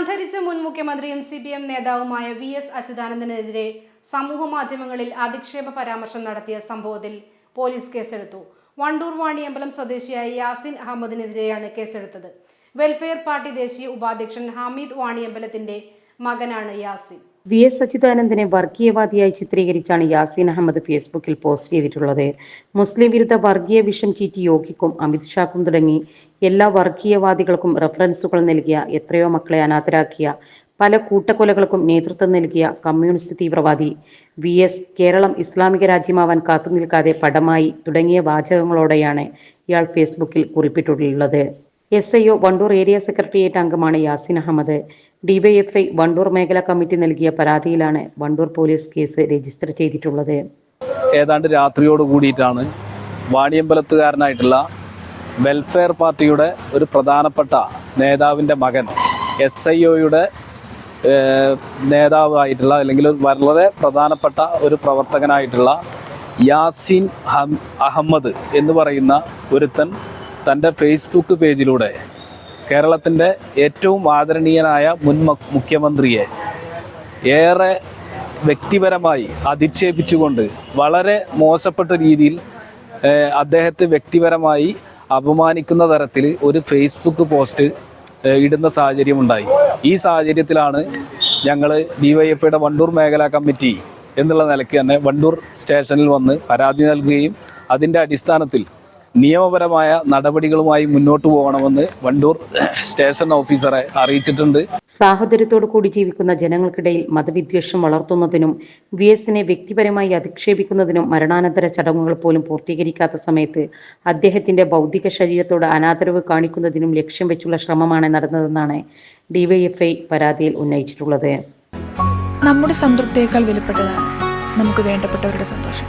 അന്തരിച്ച മുൻ മുഖ്യമന്ത്രിയും സി പി എം നേതാവുമായ വി എസ് അച്യുതാനന്ദനെതിരെ സമൂഹ മാധ്യമങ്ങളിൽ അധിക്ഷേപ പരാമർശം നടത്തിയ സംഭവത്തിൽ പോലീസ് കേസെടുത്തു. വണ്ടൂർ വാണിയമ്പലം സ്വദേശിയായ യാസിൻ അഹമ്മദിനെതിരെയാണ് കേസെടുത്തത്. വെൽഫെയർ പാർട്ടി ദേശീയ ഉപാധ്യക്ഷൻ ഹമീദ് വാണിയമ്പലത്തിന്റെ മകനാണ് യാസിൻ. വി എസ് അച്യുതാനന്ദനെ വർഗീയവാദിയായി ചിത്രീകരിച്ചാണ് യാസീൻ അഹമ്മദ് ഫേസ്ബുക്കിൽ പോസ്റ്റ് ചെയ്തിട്ടുള്ളത്. മുസ്ലിം വിരുദ്ധ വർഗീയ വിഷം ചീറ്റി യോഗിക്കും അമിത്ഷാക്കും തുടങ്ങി എല്ലാ വർഗീയവാദികൾക്കും റഫറൻസുകൾ നൽകിയ എത്രയോ മക്കളെ അനാഥരാക്കിയ പല കൂട്ടക്കൊലകൾക്കും നേതൃത്വം നൽകിയ കമ്മ്യൂണിസ്റ്റ് തീവ്രവാദി വി എസ് കേരളം ഇസ്ലാമിക രാജ്യമാവാൻ കാത്തുനിൽക്കാതെ പടമായി തുടങ്ങിയ വാചകങ്ങളോടെയാണ് ഇയാൾ ഫേസ്ബുക്കിൽ കുറിപ്പിട്ടുള്ളത്. S I O Wandoor area secretariat അംഗമാണ് യാസിൻ അഹമ്മദ്. ഡിവൈഎഫ്ഐ വണ്ടൂർ മേഖലാ കമ്മിറ്റി നൽകിയ പരാതിയിലാണ് വണ്ടൂർ പോലീസ് കേസ് രജിസ്റ്റർ ചെയ്തിട്ടുള്ളത്. ഏതാണ്ട് രാത്രിയോട് കൂടിയിട്ടാണ് വാണിയമ്പലത്തുകാരനായിട്ടുള്ള വെൽഫെയർ പാർട്ടിയുടെ ഒരു പ്രധാനപ്പെട്ട നേതാവിന്റെ മകൻ എസ് ഐ ഒയുടെ നേതാവായിട്ടുള്ള അല്ലെങ്കിൽ വളരെ പ്രധാനപ്പെട്ട ഒരു പ്രവർത്തകനായിട്ടുള്ള യാസിൻ അഹമ്മദ് എന്ന് പറയുന്ന ഒരുത്തൻ തന്റെ ഫേസ്ബുക്ക് പേജിലൂടെ കേരളത്തിന്റെ ഏറ്റവും ആദരണീയനായ മുൻ മുഖ്യമന്ത്രിയെ ഏറെ വ്യക്തിപരമായി അധിക്ഷേപിച്ചുകൊണ്ട് വളരെ മോശപ്പെട്ട രീതിയിൽ അദ്ദേഹത്തെ വ്യക്തിപരമായി അപമാനിക്കുന്ന തരത്തിൽ ഒരു ഫേസ്ബുക്ക് പോസ്റ്റ് ഇടുന്ന സാഹചര്യമുണ്ടായി. ഈ സാഹചര്യത്തിലാണ് ഞങ്ങൾ ഡിവൈഎഫ്ഐയുടെ വണ്ടൂർ മേഖലാ കമ്മിറ്റി എന്നുള്ള നിലയ്ക്ക് തന്നെ വണ്ടൂർ സ്റ്റേഷനിൽ വന്ന് പരാതി നൽകുകയും അതിന്റെ അടിസ്ഥാനത്തിൽ നിയമപരമായ നടപടികളുമായി മുന്നോട്ട് പോകണമെന്ന് വണ്ടൂർ സ്റ്റേഷൻ ഓഫീസറെ അറിയിച്ചിട്ടുണ്ട്. സാഹോദര്യത്തോടു കൂടി ജീവിക്കുന്ന ജനങ്ങൾക്കിടയിൽ മതവിദ്വേഷം വളർത്തുന്നതിനും വി എസിനെ വ്യക്തിപരമായി അധിക്ഷേപിക്കുന്നതിനും മരണാനന്തര ചടങ്ങുകൾ പോലും പൂർത്തീകരിക്കാത്ത സമയത്ത് അദ്ദേഹത്തിന്റെ ഭൗതിക ശരീരത്തോട് അനാദരവ് കാണിക്കുന്നതിനും ലക്ഷ്യം വെച്ചുള്ള ശ്രമമാണ് നടന്നതെന്നാണ് ഡിവൈഎഫ്ഐ പരാതിയിൽ ഉന്നയിച്ചിട്ടുള്ളത്. നമ്മുടെ സംതൃപ്തിയേക്കാൾ വിലപ്പെട്ടതാണ് നമുക്ക് വേണ്ടപ്പെട്ടവരുടെ സന്തോഷം.